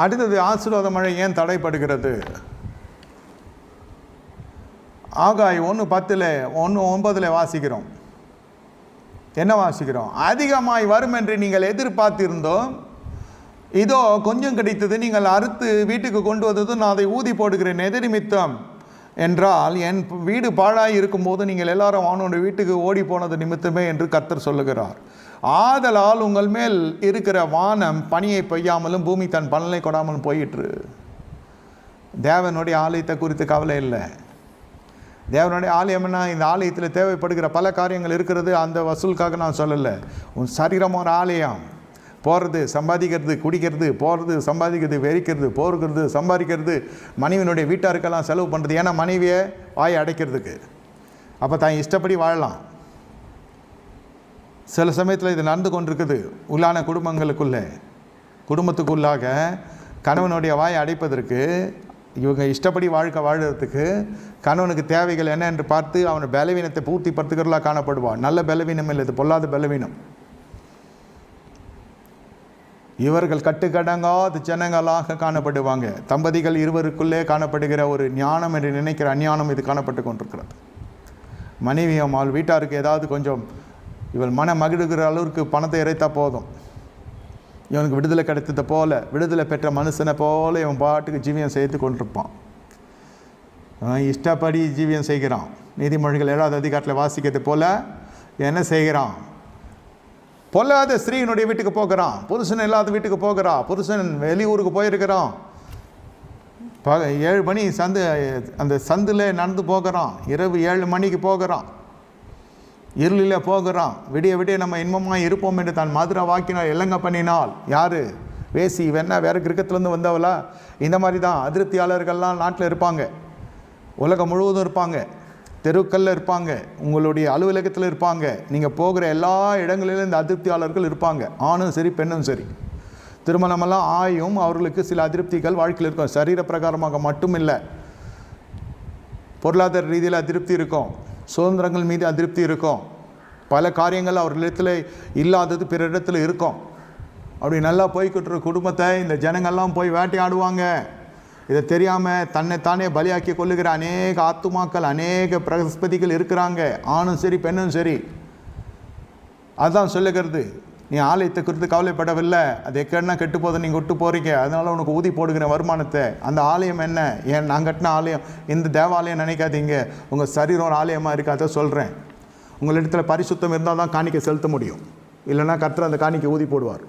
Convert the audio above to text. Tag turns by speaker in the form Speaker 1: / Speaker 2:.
Speaker 1: அடுத்தது ஆசீர்வாத மழை ஏன் தடைப்படுகிறது ஆகாய் ஒன்று பத்தில் ஒன்று ஒன்பதில் வாசிக்கிறோம். என்ன வாசிக்கிறோம்? அதிகமாய் வரும் என்று நீங்கள் எதிர்பார்த்திருந்தோம். இதோ கொஞ்சம் கிடைத்தது நீங்கள் அறுத்து வீட்டுக்கு கொண்டு வந்தது நான் அதை ஊதி போடுகிறேன். எது நிமித்தம்? என்றால் என் வீடு பாழாய் இருக்கும்போது நீங்கள் எல்லாரும் அவனுடைய வீட்டுக்கு ஓடி போனது நிமித்தமே என்று கத்தர் சொல்லுகிறார். ஆதலால் உங்கள் மேல் இருக்கிற வானம் பனியை பெய்யாமலும் பூமி தன் பலனை கொடாமலும் போயிற்று. தேவனுடைய ஆலயத்தை குறித்து கவலை இல்லை. தேவனுடைய ஆலயம்னா இந்த ஆலயத்தில் தேவைப்படுகிற பல காரியங்கள் இருக்கிறது அந்த வசூலுக்காக நான் சொல்லலை. உன் சரீரம் ஒரு ஆலயம். போகிறது சம்பாதிக்கிறது குடிக்கிறது போகிறது சம்பாதிக்கிறது வெறிக்கிறது போகிறது சம்பாதிக்கிறது மனைவினுடைய வீட்டாருக்கெல்லாம் செலவு பண்ணுறது ஏன்னா மனைவியை வாயை அடைக்கிறதுக்கு. அப்போ தான் இஷ்டப்படி வாழலாம். சில சமயத்தில் இது நடந்து கொண்டிருக்குது உள்ளான குடும்பங்களுக்குள்ளே. குடும்பத்துக்குள்ளாக கணவனுடைய வாயை அடைப்பதற்கு இவங்க இஷ்டப்படி வாழ்க்கை வாழுறதுக்கு கணவனுக்கு தேவைகள் என்ன என்று பார்த்து அவன் பலவீனத்தை பூர்த்தி படுத்துகிறலாம் காணப்படுவான். நல்ல பலவீனம் இல்லை இது பொல்லாத பலவீனம். இவர்கள் கட்டுக்கடங்காத ஜனங்களாக காணப்படுவாங்க. தம்பதிகள் இருவருக்குள்ளே காணப்படுகிற ஒரு ஞானம் என்று நினைக்கிற அஞ்ஞானம் இது காணப்பட்டு கொண்டிருக்கிறது. மனைவி அவள் வீட்டாருக்கு ஏதாவது கொஞ்சம் இவள் மன மகிழுகிற அளவுக்கு பணத்தை இறைத்தா போதும். இவனுக்கு விடுதலை கிடைத்தது போல விடுதலை பெற்ற மனுஷனை போல இவன் பாட்டுக்கு ஜீவியம் செய்து கொண்டிருப்பான். இஷ்டப்படி ஜீவியம் செய்கிறான். நீதிமொழிகள் ஏழாவது அதிகாரத்தில் வாசிக்கிறது போல என்ன செய்கிறான்? பொல்லாத ஸ்திரீனுடைய வீட்டுக்கு போகிறான். புருஷன் இல்லாத வீட்டுக்கு போகிறான் புருஷன் வெளியூருக்கு போயிருக்கிறான். ப ஏழு மணி சந்து அந்த சந்தில் நடந்து போகிறான். இரவு ஏழு மணிக்கு போகிறான். இருளில் போகிறான். விடிய விடிய நம்ம இன்பமாக இருப்போம் என்று தான் மதுரை வாக்கினால் எல்லங்க பண்ணினால் யார்? வேசி வேணா வேறு கிரகத்துலேருந்து வந்தவளா? இந்த மாதிரி தான் அதிருப்தியாளர்கள்லாம் நாட்டில் இருப்பாங்க. உலகம் முழுவதும் இருப்பாங்க. தெருக்களில் இருப்பாங்க. உங்களுடைய அலுவலகத்தில் இருப்பாங்க. நீங்கள் போகிற எல்லா இடங்களிலும் இந்த அதிருப்தியாளர்கள் இருப்பாங்க. ஆணும் சரி பெண்ணும் சரி. திருமணமெல்லாம் ஆயும் அவர்களுக்கு சில அதிருப்திகள் வாழ்க்கையில் இருக்கும். சரீர பிரகாரமாக மட்டும் இல்லை பொருளாதார ரீதியில் அதிருப்தி இருக்கும். சுதந்திரங்கள் மீது அதிருப்தி இருக்கும். பல காரியங்கள் அவர்களிடத்தில் இல்லாதது பிற இடத்துல இருக்கும். அப்படி நல்லா போய்கிட்டு குடும்பத்தை இந்த ஜனங்கள்லாம் போய் வேட்டையாடுவாங்க. இதை தெரியாமல் தன்னைத்தானே பலியாக்கி கொள்ளுகிற அநேக ஆத்துமாக்கள் அநேக பிரகஸ்பதிகள் இருக்கிறாங்க. ஆணும் சரி பெண்ணும் சரி. அதுதான் சொல்லுகிறது. நீ ஆலயத்தை குறித்து கவலைப்படவில்லை. அது எக்கன்னா கெட்டு போதை நீங்கள் விட்டு போகிறீங்க அதனால் உனக்கு ஊதி போடுகிற வருமானத்தை அந்த ஆலயம் என்ன? ஏன் நான் கட்டின ஆலயம் இந்த தேவாலயம் நினைக்காதீங்க. உங்கள் சரீரம் ஒரு ஆலயமாக இருக்காத சொல்கிறேன் உங்களிடத்தில் பரிசுத்தம் இருந்தால் தான் காணிக்கை செலுத்த முடியும். இல்லைன்னா கர்த்தர் அந்த காணிக்கை ஊதி போடுவார்.